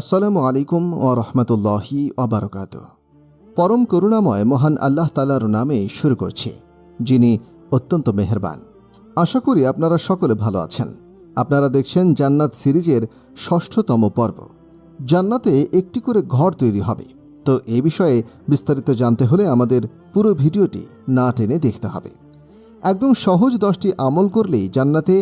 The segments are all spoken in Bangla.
আসসালামু আলাইকুম ও রহমতুল্লাহি অবরকাত পরম করুণাময় মহান আল্লাহ তালার নামে শুরু করছি, যিনি অত্যন্ত মেহেরবান। আশা করি আপনারা সকলে ভালো আছেন। আপনারা দেখছেন জান্নাত সিরিজের ষষ্ঠতম পর্ব। জান্নাতে একটি করে ঘর তৈরি হবে। তো এ বিষয়ে বিস্তারিত জানতে হলে আমাদের পুরো ভিডিওটি না টেনে দেখতে হবে। একদম সহজ দশটি আমল করলেই জান্নাতে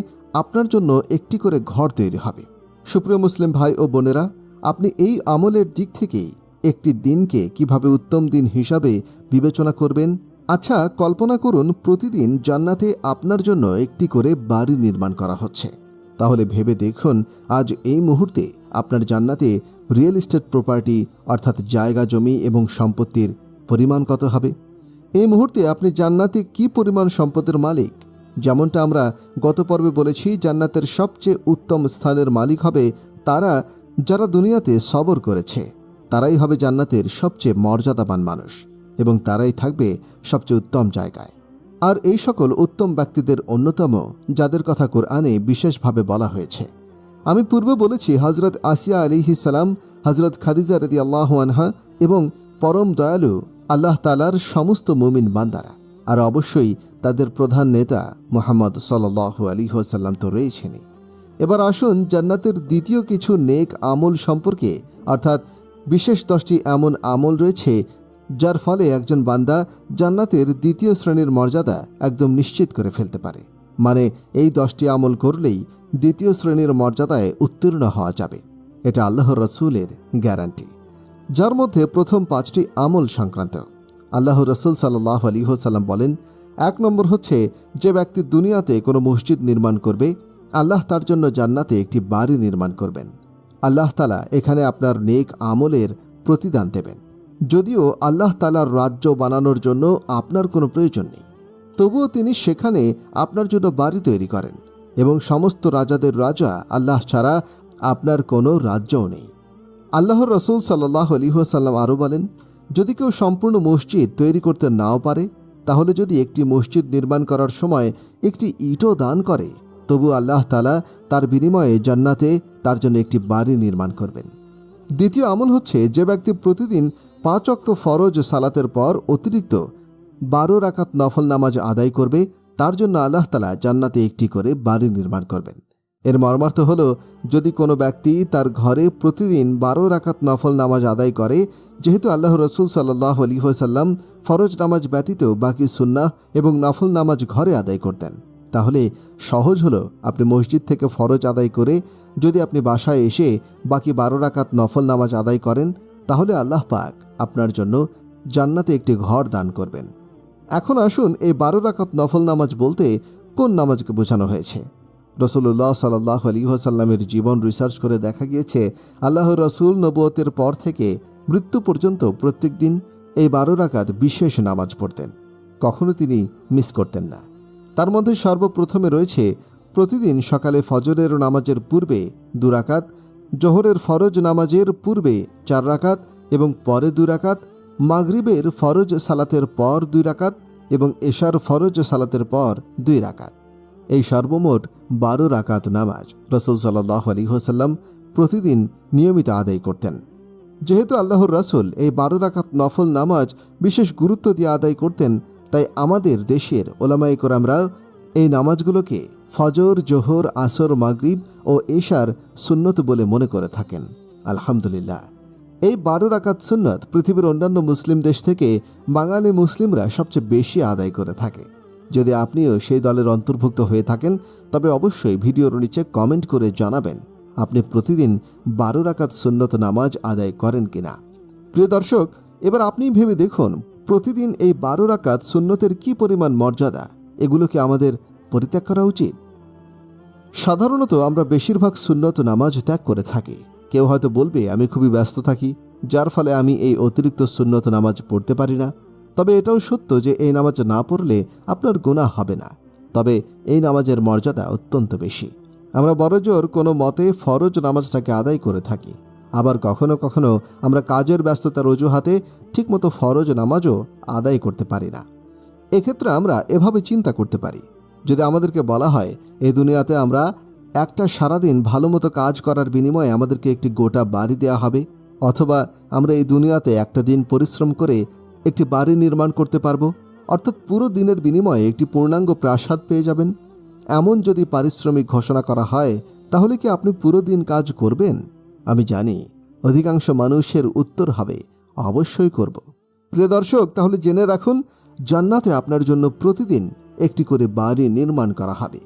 আপনার জন্য একটি করে ঘর তৈরি হবে। সুপ্রিয় মুসলিম ভাই ও বোনেরা আপনি এই আমলের দিক থেকে একটি দিনকে কীভাবে উত্তম দিন হিসাবে বিবেচনা করবেন? আচ্ছা কল্পনা করুন প্রতিদিন জান্নাতে আপনার জন্য একটি করে বাড়ি নির্মাণ করা হচ্ছে। তাহলে ভেবে দেখুন, আজ এই মুহূর্তে আপনার জান্নাতে রিয়েল এস্টেট প্রপার্টি অর্থাৎ জায়গা, জমি এবং সম্পত্তির পরিমাণ কত হবে? এই মুহূর্তে আপনি জান্নাতে কি পরিমাণ সম্পদের মালিক? যেমনটা আমরা গত পর্বে বলেছি, জান্নাতের সবচেয়ে উত্তম স্থানের মালিক হবে তারা যারা দুনিয়াতে সবর করেছে, তারাই হবে জান্নাতের সবচেয়ে মর্যাদাবান মানুষ এবং তারাই থাকবে সবচেয়ে উত্তম জায়গায়। আর এই সকল উত্তম ব্যক্তিদের অন্যতম, যাদের কথা কোরআনে বিশেষভাবে বলা হয়েছে। আমি পূর্বে বলেছি হজরত আসিয়া আলিহি সালাম হজরত খাদিজা রদি আল্লাহ আনহা এবং পরম দয়ালু আল্লাহ তালার সমস্ত মুমিন বান্দারা। আর অবশ্যই তাদের প্রধান নেতা মোহাম্মদ সাল আলী সাল্লাম তো রয়েছেনই। এবার আসুন জান্নাতের দ্বিতীয় কিছু নেক আমল সম্পর্কে, অর্থাৎ বিশেষ দশটি এমন আমল রয়েছে যার ফলে একজন বান্দা জান্নাতের দ্বিতীয় শ্রেণির মর্যাদা একদম নিশ্চিত করে ফেলতে পারে। মানে এই দশটি আমল করলেই দ্বিতীয় শ্রেণির মর্যাদায় উত্তীর্ণ হওয়া যাবে। এটা আল্লাহ রসুলের গ্যারান্টি। যার মধ্যে প্রথম পাঁচটি আমল সংক্রান্ত। আল্লাহ রসুল সাল্লাহ আলী সাল্লাম বলেন, এক নম্বর হচ্ছে, যে ব্যক্তি দুনিয়াতে কোনো মসজিদ নির্মাণ করবে আল্লাহ তার জন্য জান্নাতে একটি বাড়ি নির্মাণ করবেন। আল্লাহ তালা এখানে আপনার নেক আমলের প্রতিদান দেবেন। যদিও আল্লাহ তালার রাজ্য বানানোর জন্য আপনার কোনো প্রয়োজন নেই। তবুও তিনি সেখানে আপনার জন্য বাড়ি তৈরি করেন এবং সমস্ত রাজাদের রাজা আল্লাহ ছাড়া আপনার কোনো রাজ্যও নেই। আল্লাহর রসুল সাল্লাহ আলিহাসাল্লাম আরও বলেন, যদি কেউ সম্পূর্ণ মসজিদ তৈরি করতে নাও পারে, তাহলে যদি একটি মসজিদ নির্মাণ করার সময় একটি ইটও দান করে তবু আল্লাহ তালা তার বিনিময়ে জান্নাতে তার জন্য একটি বাড়ি নির্মাণ করবেন। দ্বিতীয় আমল হচ্ছে যে ব্যক্তি প্রতিদিন পাঁচ অক্ত ফরজ সালাতের পর অতিরিক্ত বারো রাকাত নফল নামাজ আদায় করবে, তার জন্য আল্লাহ তালা জান্নাতে একটি করে বাড়ি নির্মাণ করবেন। এর মর্মার্থ হল, যদি কোনো ব্যক্তি তার ঘরে প্রতিদিন বারো রাকাত নফল নামাজ আদায় করে, যেহেতু আল্লাহ রসুল সাল্লাহ আলী আলিহাসাল্লাম ফরজ নামাজ ব্যতীত বাকি সুন্নাহ এবং নফল নামাজ ঘরে আদায় করতেন। তাহলে সহজ হলো আপনি মসজিদ থেকে ফরজ আদায় করে যদি আপনি বাসায় এসে বাকি বারো রাকাত নফল নামাজ আদায় করেন, তাহলে আল্লাহ পাক আপনার জন্য জান্নাতে একটি ঘর দান করবেন। এখন আসুন এই বারো রাকাত নফল নামাজ বলতে কোন নামাজকে বোঝানো হয়েছে? রসুল্লাহ সাল্লাহ আলিহাসাল্লামের জীবন রিসার্চ করে দেখা গিয়েছে আল্লাহ রসুল নবতের পর থেকে মৃত্যু পর্যন্ত প্রত্যেক দিন এই বারো রাকাত বিশেষ নামাজ পড়তেন। কখনো তিনি মিস করতেন না। তার মধ্যে সর্বপ্রথমে রয়েছে প্রতিদিন সকালে ফজরের নামাজের পূর্বে দুরাকাত, জোহরের ফরজ নামাজের পূর্বে চার রাকাত এবং পরে দুরাকাত, মাগরিবের ফরজ সালাতের পর দুই রাকাত এবং এশার ফরজ সালাতের পর দুই রাকাত এই সর্বমোট বারো রাকাত নামাজ রসুল সাল্লাহ আলী হোসাল্লাম প্রতিদিন নিয়মিত আদায় করতেন। যেহেতু আল্লাহর রসুল এই বারো রাকাত নফল নামাজ বিশেষ গুরুত্ব দিয়ে আদায় করতেন তাই আমাদের দেশের ওলামাই কোরামরা এই নামাজগুলোকে ফজর, জোহর, আসর, মাগরিব ও এশার সুন্নত বলে মনে করে থাকেন। আলহামদুলিল্লাহ। এই বারো রাকাত সুন্নত পৃথিবীর অন্যান্য মুসলিম দেশ থেকে বাঙালি মুসলিমরা সবচেয়ে বেশি আদায় করে থাকে। যদি আপনিও সেই দলের অন্তর্ভুক্ত হয়ে থাকেন, তবে অবশ্যই ভিডিওর নিচে কমেন্ট করে জানাবেন, আপনি প্রতিদিন বারো রাকাত সুন্নত নামাজ আদায় করেন কিনা। প্রিয় দর্শক, এবার আপনি ভেবে দেখুন প্রতিদিন এই বারো রাকাত সুন্নতের কি পরিমাণ মর্যাদা? এগুলোকে আমাদের পরিত্যাগ করা উচিত। সাধারণত আমরা বেশিরভাগ সুন্নত নামাজ ত্যাগ করে থাকি। কেউ হয়তো বলবে, আমি খুবই ব্যস্ত থাকি, যার ফলে আমি এই অতিরিক্ত সুন্নত নামাজ পড়তে পারি না। তবে এটাও সত্য যে এই নামাজ না পড়লে আপনার গুণা হবে না। তবে এই নামাজের মর্যাদা অত্যন্ত বেশি। আমরা বড়জোর কোনো মতে ফরজ নামাজটাকে আদায় করে থাকি। আবার কখনো কখনো আমরা কাজের ব্যস্ততার অজুহাতে ঠিকমতো ফরজ নামাজও আদায় করতে পারি না। এক্ষেত্রে আমরা এভাবে চিন্তা করতে পারি। যদি আমাদেরকে বলা হয় এই দুনিয়াতে আমরা একটা সারাদিন ভালো মতো কাজ করার বিনিময়ে আমাদেরকে একটি গোটা বাড়ি দেওয়া হবে, অথবা আমরা এই দুনিয়াতে একটা দিন পরিশ্রম করে একটি বাড়ি নির্মাণ করতে পারব? অর্থাৎ পুরো দিনের বিনিময়ে একটি পূর্ণাঙ্গ প্রাসাদ পেয়ে যাবেন। এমন যদি পারিশ্রমিক ঘোষণা করা হয়, তাহলে কি আপনি পুরো দিন কাজ করবেন? আমি জানি অধিকাংশ মানুষের উত্তর হবে, অবশ্যই করব। প্রিয় দর্শক, তাহলে জেনে রাখুন, জান্নাতে আপনার জন্য প্রতিদিন একটি করে বাড়ি নির্মাণ করা হবে।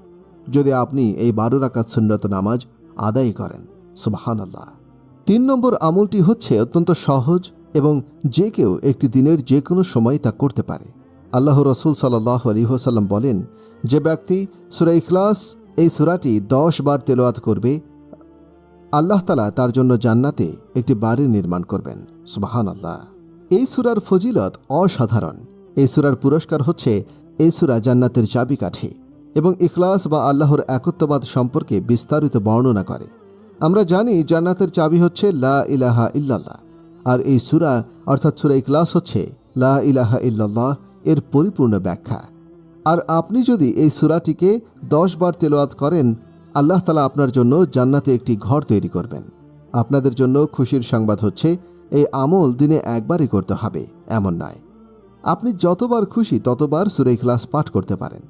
যদি আপনি এই বারো রাকাত সুন্নত নামাজ আদায় করেন সুবাহান আল্লাহ তিন নম্বর আমলটি হচ্ছে অত্যন্ত সহজ এবং যে কেউ একটি দিনের যে কোনো সময় তা করতে পারে। আল্লাহ রসুল সাল্লাহ আলহিহাসাল্লাম বলেন, যে ব্যক্তি সুরা ইখলাস এই সুরাটি দশ বার তেলোয়াত করবে আল্লাহ তালা তার জন্য জান্নাতে একটি বাড়ি নির্মাণ করবেন। সুবাহান আল্লাহ এই সুরার ফজিলত অসাধারণ। এই সুরার পুরস্কার হচ্ছে এই সুরা জান্নাতের চাবিকাঠি এবং ইখলাস বা আল্লাহর একত্ববাদ সম্পর্কে বিস্তারিত বর্ণনা করে। আমরা জানি জান্নাতের চাবি হচ্ছে লা ইলাহা ইল্লাল্লাহ আর এই সুরা অর্থাৎ সুরা ইখলাস হচ্ছে লা ইলাহা ইল্লাল্লাহ এর পরিপূর্ণ ব্যাখ্যা। আর আপনি যদি এই সুরাটিকে দশ বার তেলোয়াত করেন আল্লাহ তালা আপনার জন্য জান্নাতে একটি ঘর তৈরি করবেন। আপনাদের জন্য খুশির সংবাদ হচ্ছে, এই আমল দিনে একবারই করতে হবে, এমন নয়। আপনি যতবার খুশি ততবার সুরে ইখলাস পাঠ করতে পারেন।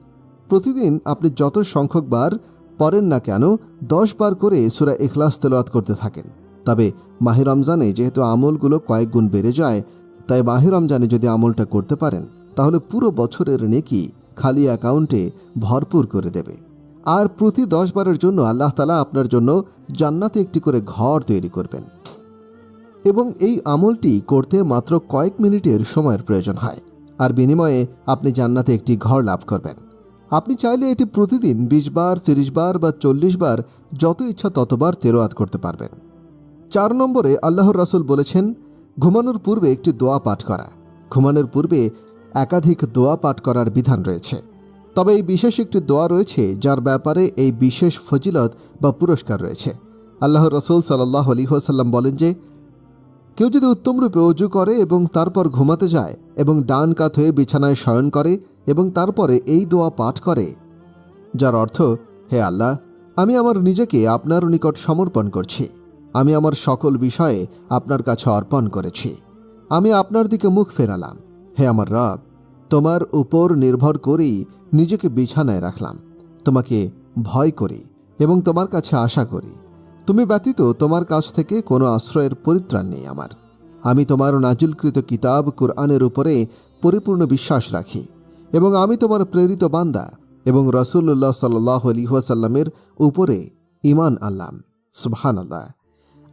প্রতিদিন আপনি যত সংখ্যক বার পড়েন না কেন, দশ বার করে সুরা এখলাস তেলোয়াত করতে থাকেন। তবে মাহি রমজানে যেহেতু আমলগুলো কয়েক গুণ বেড়ে যায়, তাই মাহি রমজানে যদি আমলটা করতে পারেন, তাহলে পুরো বছরের নেকি খালি অ্যাকাউন্টে ভরপুর করে দেবে। আর প্রতি দশ বারের জন্য আল্লাহ তালা আপনার জন্য জান্নাতে একটি করে ঘর তৈরি করবেন। এবং এই আমলটি করতে মাত্র কয়েক মিনিটের সময়ের প্রয়োজন হয়। আর বিনিময়ে আপনি জান্নাতে একটি ঘর লাভ করবেন। আপনি চাইলে এটি প্রতিদিন বিশ বার, তিরিশ বার বা চল্লিশ বার, যত ইচ্ছা ততবার তেরোয়াত করতে পারবেন। চার নম্বরে আল্লাহর রাসুল বলেছেন, ঘুমানোর পূর্বে একটি দোয়া পাঠ করা। ঘুমানোর পূর্বে একাধিক দোয়া পাঠ করার বিধান রয়েছে। তবে এই বিশেষ একটি দোয়া রয়েছে, যার ব্যাপারে এই বিশেষ ফজিলত বা পুরস্কার রয়েছে। আল্লাহ রসুল সাল্লাহ আলী আলিহাসাল্লাম বলেন যে, কেউ যদি উত্তমরূপে অজু করে এবং তারপর ঘুমাতে যায় এবং ডান কাত হয়ে বিছানায় শয়ন করে এবং তারপরে এই দোয়া পাঠ করে, যার অর্থ, হে আল্লাহ, আমি আমার নিজেকে আপনার নিকট সমর্পণ করছি। আমি আমার সকল বিষয়ে আপনার কাছে অর্পণ করেছি। আমি আপনার দিকে মুখ ফেরালাম। হে আমার রব, তোমার উপর নির্ভর করেই নিজেকে বিছানায় রাখলাম। তোমাকে ভয় করি এবং তোমার কাছে আশা করি। তুমি ব্যতীত তোমার কাছ থেকে কোনো আশ্রয়ের পরিত্রাণ নেই আমার। আমি তোমার নাজিলকৃত কিতাব কোরআনের উপরে পরিপূর্ণ বিশ্বাস রাখি এবং আমি তোমার প্রেরিত বান্দা এবং রসুল্লাহ সাল্লাহ আলিহাসাল্লামের উপরে ইমান আল্লাম সুবহান আল্লাহ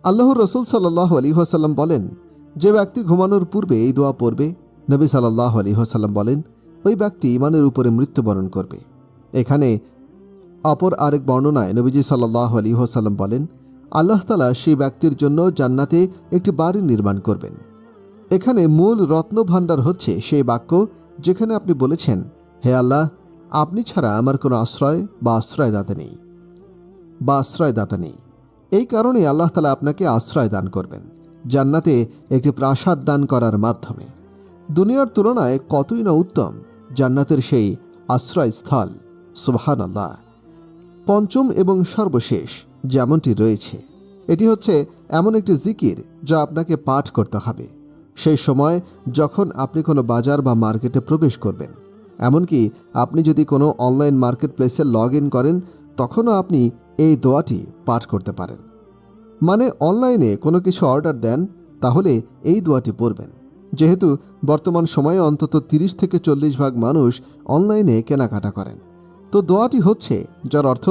আল্লাহর রসুল সাল্লাহ আলিহাসাল্লাম বলেন, যে ব্যক্তি ঘুমানোর পূর্বে এই দোয়া পড়বে, নবী সাল্লাহ আলিহাসাল্লাম বলেন ওই ব্যক্তি ইমানের উপরে মৃত্যুবরণ করবে। এখানে অপর আরেক বর্ণনায় নবীজি সাল্লাহ আলী আলিহাসাল্লাম বলেন, আল্লাহ তালা সেই ব্যক্তির জন্য জান্নাতে একটি বাড়ি নির্মাণ করবেন। এখানে মূল রত্নভাণ্ডার হচ্ছে সেই বাক্য যেখানে আপনি বলেছেন, হে আল্লাহ, আপনি ছাড়া আমার কোনো আশ্রয় বা আশ্রয়দাতা নেই, বা আশ্রয়দাতা নেই। এই কারণে আল্লাহ তালা আপনাকে আশ্রয় দান করবেন, জান্নাতে একটি প্রাসাদ দান করার মাধ্যমে। দুনিয়ার তুলনায় কতই না উত্তম। জান্নাতের সেই আশ্রয়স্থল সুবহান আল্লাহ পঞ্চম এবং সর্বশেষ যেমনটি রয়েছে, এটি হচ্ছে এমন একটি জিকির যা আপনাকে পাঠ করতে হবে। সেই সময় যখন আপনি কোনো বাজার বা মার্কেটে প্রবেশ করবেন, এমনকি আপনি যদি কোনো অনলাইন মার্কেট প্লেসে লগ ইন করেন, তখনও আপনি এই দোয়াটি পাঠ করতে পারেন। মানে অনলাইনে কোনো কিছু অর্ডার দেন, তাহলে এই দোয়াটি পড়বেন। যেহেতু বর্তমান সময়ে অন্তত তিরিশ থেকে চল্লিশ ভাগ মানুষ অনলাইনে কেনাকাটা করেন। তো দোয়াটি হচ্ছে, যার অর্থ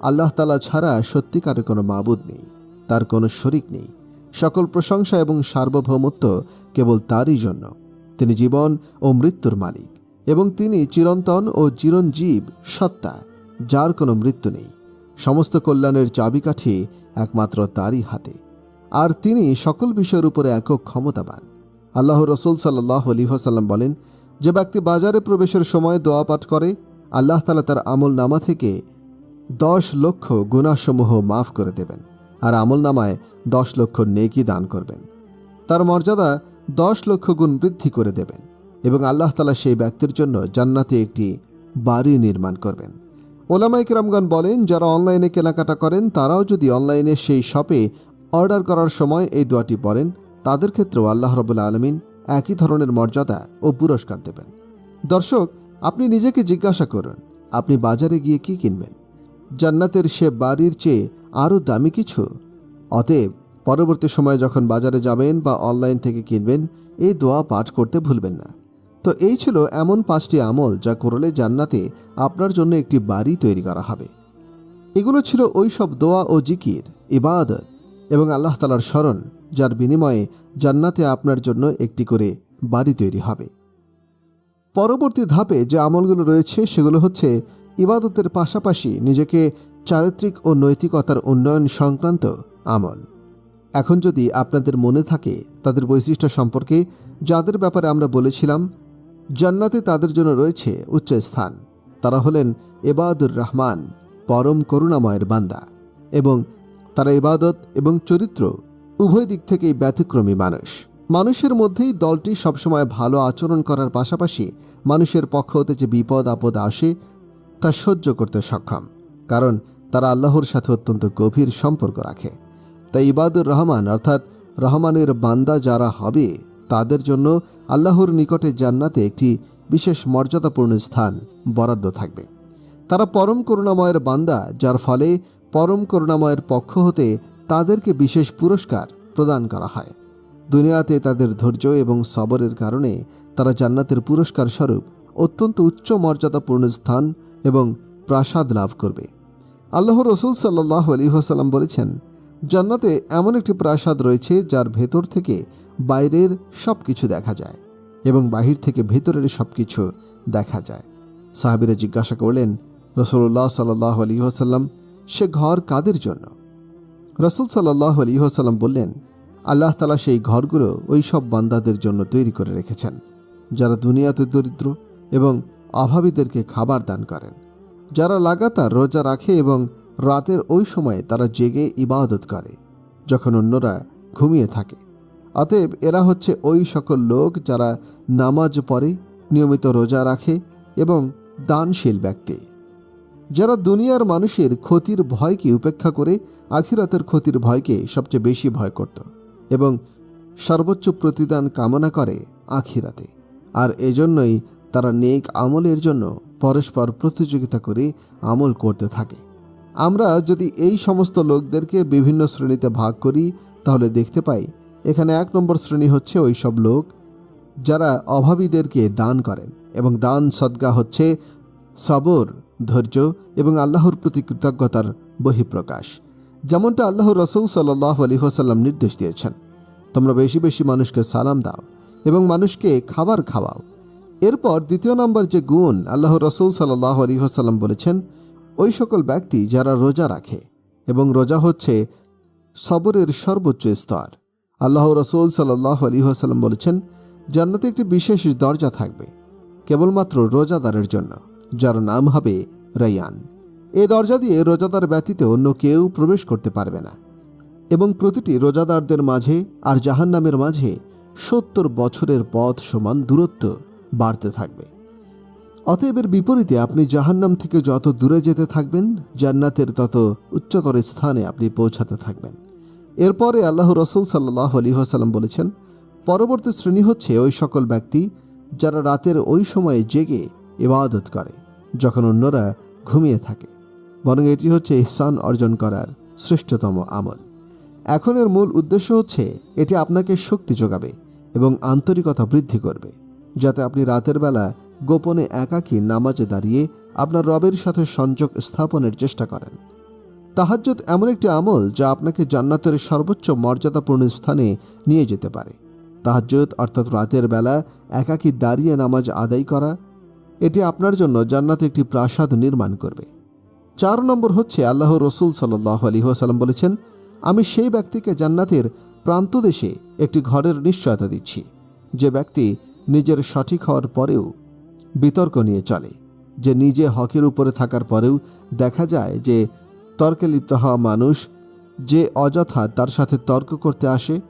আল্লাহ তালা ছাড়া সত্যিকারের কোনো মাবুদ নেই, তার কোনো শরিক নেই। সকল প্রশংসা এবং সার্বভৌমত্ব কেবল তারই জন্য। তিনি জীবন ও মৃত্যুর মালিক এবং তিনি চিরন্তন ও চিরঞ্জীব সত্তা, যার কোনো মৃত্যু নেই। সমস্ত কল্যাণের চাবিকাঠি একমাত্র তারই হাতে। আর তিনি সকল বিষয়ের উপরে একক ক্ষমতাবান। আল্লাহ রসুল সাল্লাহ আলিহাসাল্লাম বলেন, যে ব্যক্তি বাজারে প্রবেশের সময় দোয়া পাঠ করে, আল্লাহ তালা তার আমল নামা থেকে দশ লক্ষ গুণাসমূহ মাফ করে দেবেন আর আমল নামায় দশ লক্ষ নেকি দান করবেন। তার মর্যাদা দশ লক্ষ গুণ বৃদ্ধি করে দেবেন এবং আল্লাহ তালা সেই ব্যক্তির জন্য জান্নাতে একটি বাড়ি নির্মাণ করবেন। ওলামাইক রামগান বলেন, যারা অনলাইনে কেনাকাটা করেন, তারাও যদি অনলাইনে সেই শপে অর্ডার করার সময় এই দোয়াটি পড়েন তাদের ক্ষেত্রেও আল্লাহ রবুল্লা আলমিন একই ধরনের মর্যাদা ও পুরস্কার দেবেন। দর্শক, আপনি নিজেকে জিজ্ঞাসা করুন, আপনি বাজারে গিয়ে কি কিনবেন? জান্নাতের সে বাড়ির চেয়ে আরও দামি কিছু? অতএব, পরবর্তী সময়ে যখন বাজারে যাবেন বা অনলাইন থেকে কিনবেন, এই দোয়া পাঠ করতে ভুলবেন না। তো এই ছিল এমন পাঁচটি আমল যা করলে জান্নাতে আপনার জন্য একটি বাড়ি তৈরি করা হবে। এগুলো ছিল ওই সব দোয়া ও জিকির, ইবাদত এবং আল্লাহ তালার স্মরণ। যার বিনিময়ে জান্নাতে আপনার জন্য একটি করে বাড়ি তৈরি হবে। পরবর্তী ধাপে যে আমলগুলো রয়েছে, সেগুলো হচ্ছে ইবাদতের পাশাপাশি নিজেকে চারিত্রিক ও নৈতিকতার উন্নয়ন সংক্রান্ত আমল। এখন যদি আপনাদের মনে থাকে তাদের বৈশিষ্ট্য সম্পর্কে, যাদের ব্যাপারে আমরা বলেছিলাম, জান্নাতে তাদের জন্য রয়েছে উচ্চ স্থান। তারা হলেন এবাদুর রহমান, পরম করুণাময়ের বান্দা এবং তারা ইবাদত এবং চরিত্র উভয় দিক থেকেই ব্যতিক্রমী মানুষ। মানুষের মধ্যেই দলটি সবসময় ভালো আচরণ করার পাশাপাশি মানুষের পক্ষ হতে যে বিপদ আপদ আসে, তা সহ্য করতে সক্ষম। কারণ তারা আল্লাহর সাথে অত্যন্ত গভীর সম্পর্ক রাখে। তাই ইবাদুর রহমান অর্থাৎ রহমানের বান্দা যারা হবে, তাদের জন্য আল্লাহর নিকটে জান্নাতে একটি বিশেষ মর্যাদাপূর্ণ স্থান বরাদ্দ থাকবে। তারা পরম করুণাময়ের বান্দা, যার ফলে পরম করুণাময়ের পক্ষ হতে তাদেরকে বিশেষ পুরস্কার প্রদান করা হয়। দুনিয়াতে তাদের ধৈর্য এবং সবরের কারণে তারা জান্নাতের পুরস্কার স্বরূপ অত্যন্ত উচ্চ মর্যাদাপূর্ণ স্থান এবং প্রাসাদ লাভ করবে। আল্লাহ রসুল সাল্লাহ আলী হাসাল্লাম বলেছেন, জান্নাতে এমন একটি প্রাসাদ রয়েছে যার ভেতর থেকে বাইরের সব কিছু দেখা যায় এবং বাহির থেকে ভেতরের সব কিছু দেখা যায়। সাহাবিরা জিজ্ঞাসা করলেন রসুল্লাহ সাল্লাহ আলী হাসাল্লাম সে ঘর কাদের জন্য? রসুল সাল্লাহ আলী হাসাল্লাম বললেন, আল্লাহ তালা সেই ঘরগুলো ওই সব বান্দাদের জন্য তৈরি করে রেখেছেন, যারা দুনিয়াতে দরিদ্র এবং অভাবীদেরকে খাবার দান করেন। যারা লাগাতার রোজা রাখে এবং রাতের ওই সময়ে তারা জেগে ইবাদত করে, যখন অন্যরা ঘুমিয়ে থাকে। অতএব এরা হচ্ছে ওই সকল লোক যারা নামাজ পড়ে, নিয়মিত রোজা রাখে এবং দানশীল ব্যক্তি। যারা দুনিয়ার মানুষের ক্ষতির ভয়কে উপেক্ষা করে আখিরাতের ক্ষতির ভয়কে সবচেয়ে বেশি ভয় করত এবং সর্বোচ্চ প্রতিদান কামনা করে আখিরাতে। আর এজন্যই তারা নেক আমলের জন্য পরস্পর প্রতিযোগিতা করে আমল করতে থাকে। আমরা যদি এই সমস্ত লোকদেরকে বিভিন্ন শ্রেণীতে ভাগ করি, তাহলে দেখতে পাই, এখানে এক নম্বর শ্রেণি হচ্ছে ওই সব লোক যারা অভাবীদেরকে দান করেন এবং দান সদ্গা হচ্ছে সবর, ধৈর্য এবং আল্লাহর প্রতি কৃতজ্ঞতার বহিঃপ্রকাশ, যেমনটা আল্লাহ রসুল সাল্লাহ আলী হাসাল্লাম নির্দেশ দিয়েছেন। তোমরা বেশি বেশি মানুষকে সালাম দাও এবং মানুষকে খাবার খাওয়াও। এরপর দ্বিতীয় নম্বর যে গুণ আল্লাহ রসুল সাল্লাহ আলী হাসাল্লাম বলেছেন, ওই সকল ব্যক্তি যারা রোজা রাখে এবং রোজা হচ্ছে সবরের সর্বোচ্চ স্তর। আল্লাহ রসুল সাল্লাহ আলী হাসাল্লাম বলেছেন, জান্নাতে একটি বিশেষ দরজা থাকবে, কেবলমাত্র রোজাদারের জন্য। যার নাম হবে রাইয়ান এ দরজা দিয়ে রোজাদার ব্যতীত অন্য কেউ প্রবেশ করতে পারবে না। এবং প্রতিটি রোজাদারদের মাঝে আর জাহান্নামের মাঝে সত্তর বছরের পথ সমান দূরত্ব বাড়তে থাকবে। অতএবের বিপরীতে আপনি জাহান্নাম থেকে যত দূরে যেতে থাকবেন, জান্নাতের তত উচ্চতর স্থানে আপনি পৌঁছাতে থাকবেন। এরপরে আল্লাহ রসুল সাল্লাহ আলী হাসাল্লাম বলেছেন, পরবর্তী শ্রেণি হচ্ছে ওই সকল ব্যক্তি যারা রাতের ওই সময়ে জেগে ইবাদত করে। যখন অন্যরা ঘুমিয়ে থাকে। বরং এটি হচ্ছে ইহসান অর্জন করার শ্রেষ্ঠতম আমল। এখন এর মূল উদ্দেশ্য হচ্ছে, এটি আপনাকে শক্তি যোগাবে এবং আন্তরিকতা বৃদ্ধি করবে, যাতে আপনি রাতের বেলা গোপনে একাকী নামাজে দাঁড়িয়ে আপনার রবের সাথে সংযোগ স্থাপনের চেষ্টা করেন। তাহাজ্জত এমন একটি আমল যা আপনাকে জান্নাতের সর্বোচ্চ মর্যাদাপূর্ণ স্থানে নিয়ে যেতে পারে। তাহাজ্জত অর্থাৎ রাতের বেলা একাকী দাঁড়িয়ে নামাজ আদায় করা এটি আপনার জন্য জান্নাতে একটি প্রাসাদ নির্মাণ করবে। চার নম্বর হচ্ছে আল্লাহ রসুল সাল্লাহ আলী ওসালাম বলেছেন, আমি সেই ব্যক্তিকে জান্নাতের প্রান্তদেশে একটি ঘরের নিশ্চয়তা দিচ্ছি। যে ব্যক্তি নিজের সঠিক হওয়ার পরেও বিতর্ক নিয়ে চলে। যে নিজে হকের উপরে থাকার পরেও দেখা যায় যে তর্কে লিপ্ত হওয়া মানুষ, যে অযথা তার সাথে তর্ক করতে আসে,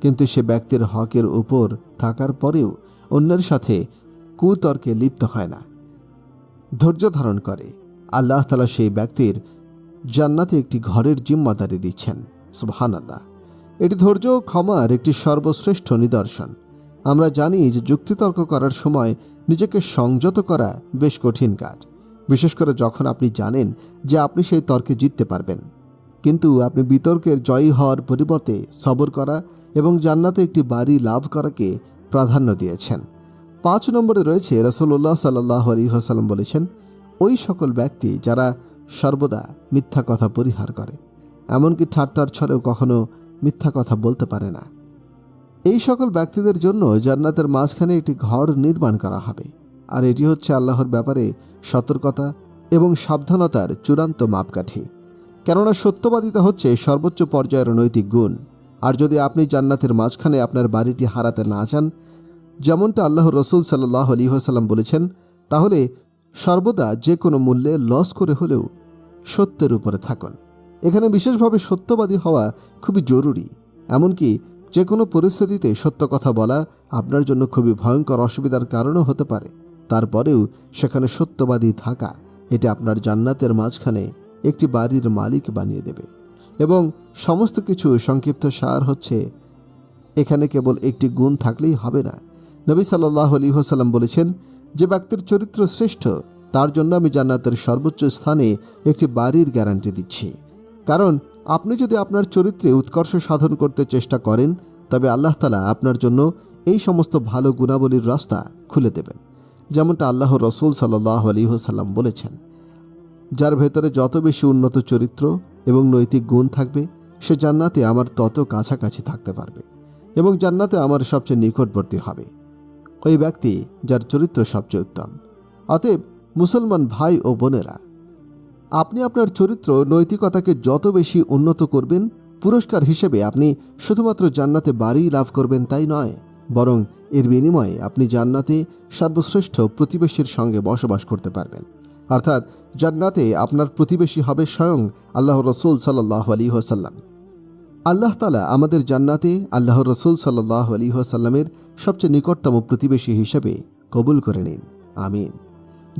কিন্তু সে ব্যক্তির হকের উপর থাকার পরেও অন্যের সাথে কুতর্কে লিপ্ত হয় না। ধৈর্য ধারণ করে। আল্লাহ তালা সেই ব্যক্তির জান্নাতে একটি ঘরের জিম্মাদারি দিচ্ছেন। সুবহান আল্লাহ এটি ধৈর্য ও ক্ষমার একটি সর্বশ্রেষ্ঠ নিদর্শন। আমরা জানি যে যুক্তিতর্ক করার সময় নিজেকে সংযত করা বেশ কঠিন কাজ। বিশেষ করে যখন আপনি জানেন যে আপনি সেই তর্কে জিততে পারবেন। কিন্তু আপনি বিতর্কের জয়ী হওয়ার পরিবর্তে সবর করা এবং জান্নাতে একটি বাড়ি লাভ করাকে প্রাধান্য দিয়েছেন। পাঁচ নম্বরে রয়েছে রসুল্লাহ সাল্লাহ আলী হাসাল্লাম বলেছেন, ওই সকল ব্যক্তি যারা সর্বদা মিথ্যা কথা পরিহার করে, এমনকি ঠাট্টার ছলেও কখনো মিথ্যা কথা বলতে পারে না। এই সকল ব্যক্তিদের জন্য জান্নাতের মাঝখানে একটি ঘর নির্মাণ করা হবে, আর এটি হচ্ছে আল্লাহর ব্যাপারে সতর্কতা এবং সাবধানতার চূড়ান্ত মাপকাঠি। কেননা সত্যবাদিতা হচ্ছে সর্বোচ্চ পর্যায়ের নৈতিক গুণ, আর যদি আপনি জান্নাতের মাঝখানে আপনার বাড়িটি হারাতে না চান যেমনটা আল্লাহ রসুল সাল্লাহ আলী হাসাল্লাম বলেছেন, তাহলে সর্বদা যে কোনো মূল্যে লস করে হলেও সত্যের উপরে থাকুন। এখানে বিশেষভাবে সত্যবাদী হওয়া খুবই জরুরি, এমনকি যে কোনো পরিস্থিতিতে সত্য কথা বলা আপনার জন্য খুবই ভয়ঙ্কর অসুবিধার কারণও হতে পারে। তারপরেও সেখানে সত্যবাদী থাকা, এটা আপনার জান্নাতের মাঝখানে একটি বাড়ির মালিক বানিয়ে দেবে। এবং সমস্ত কিছু সংক্ষিপ্ত সার হচ্ছে, এখানে কেবল একটি গুণ থাকলেই হবে না। নবী সাল্লাহ আলী হোসাল্লাম বলেছেন, যে ব্যক্তির চরিত্র শ্রেষ্ঠ, তার জন্য আমি জান্নাতের সর্বোচ্চ স্থানে একটি বাড়ির গ্যারান্টি দিচ্ছি। কারণ আপনি যদি আপনার চরিত্রে উৎকর্ষ সাধন করতে চেষ্টা করেন, তবে আল্লাহ তালা আপনার জন্য এই সমস্ত ভালো গুণাবলীর রাস্তা খুলে দেবেন। যেমনটা আল্লাহ রসুল সাল্লাহ আলী হোসাল্লাম বলেছেন, যার ভেতরে যত বেশি উন্নত চরিত্র এবং নৈতিক গুণ থাকবে, সে জান্নাতে আমার তত কাছাকাছি থাকতে পারবে এবং জান্নাতে আমার সবচেয়ে নিকটবর্তী হবে। ওই ব্যক্তি যার চরিত্র সবচেয়ে উত্তম। অতএব মুসলমান ভাই ও বোনেরা, আপনি আপনার চরিত্র নৈতিকতাকে যত বেশি উন্নত করবেন, পুরস্কার হিসেবে আপনি শুধুমাত্র জান্নাতে বাড়ি লাভ করবেন তাই নয়, বরং এর বিনিময়ে আপনি জান্নাতে সর্বশ্রেষ্ঠ প্রতিবেশীর সঙ্গে বসবাস করতে পারবেন। অর্থাৎ জান্নাতে আপনার প্রতিবেশী হবে স্বয়ং আল্লাহ রসুল সাল্লাহ আলী হোসাল্লাম আল্লাহ তালা আমাদের জান্নাতে আল্লাহ রসুল সাল্লাহ আলী সাল্লামের সবচেয়ে নিকটতম প্রতিবেশী হিসেবে কবুল করে নিন। আমিন।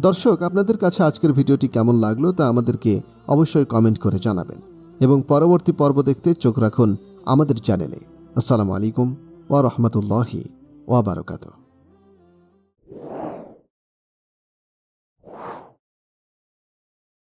দর্শক, আপনাদের কাছে আজকের ভিডিওটি কেমন লাগল তা আমাদেরকে অবশ্যই কমেন্ট করে জানাবেন এবং পরবর্তী পর্ব দেখতে চোখ রাখুন আমাদের চ্যানেলে। আসসালামু আলাইকুম ওয়া রহমতুল্লাহি ওয়া বারকাতুহ।